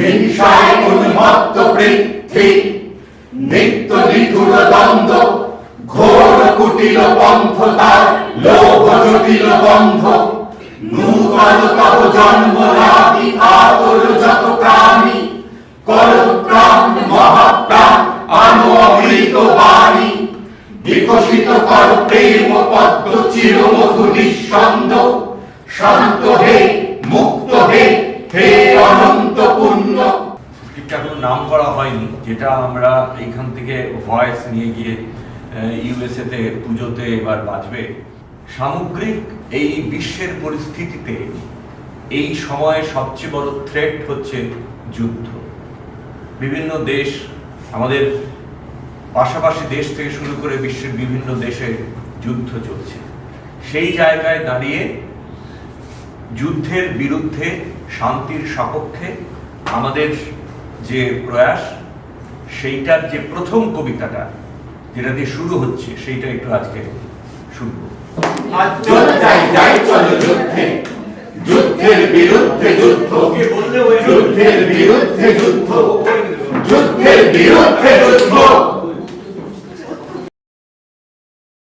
হিংসায় উন্মত্ত পৃথ্বী, নিত্য নিঠুর দ্বন্দ্ব, ঘোর কুটিল পন্থ তার লোভ জটিল বন্ধ। নূতন তব জন্ম রাতি আতর যত প্রাণী কর প্রাণ মহাপ্রাণ আনো অমৃত বাণী। বিকশিত কর প্রেম পদ্ম চির মধু নিঃসন্দ শান্ত হে, মুক্ত হে ঠিকঠাক নাম করা হয়নি, যেটা আমরা এইখান থেকে ভয়েস নিয়ে গিয়ে ইউএসএ তে পুজোতে এবার বাজবে। সামগ্রিক এই বিশ্বের পরিস্থিতিতে এই সময়ে সবচেয়ে বড় থ্রেট হচ্ছে যুদ্ধ। বিভিন্ন দেশ, আমাদের পাশাপাশি দেশ থেকে শুরু করে বিশ্বের বিভিন্ন দেশে যুদ্ধ চলছে। সেই জায়গায় দাঁড়িয়ে যুদ্ধের বিরুদ্ধে শান্তির সপক্ষে আমাদের যে প্রয়াস সেইটার যে প্রথম কবিতাটা যেটা দিয়ে শুরু হচ্ছে সেইটা একটু আজকে শুনব। যুদ্ধের বিরুদ্ধে যুদ্ধ। যুদ্ধের বিরুদ্ধে যুদ্ধ। যুদ্ধের বিরুদ্ধে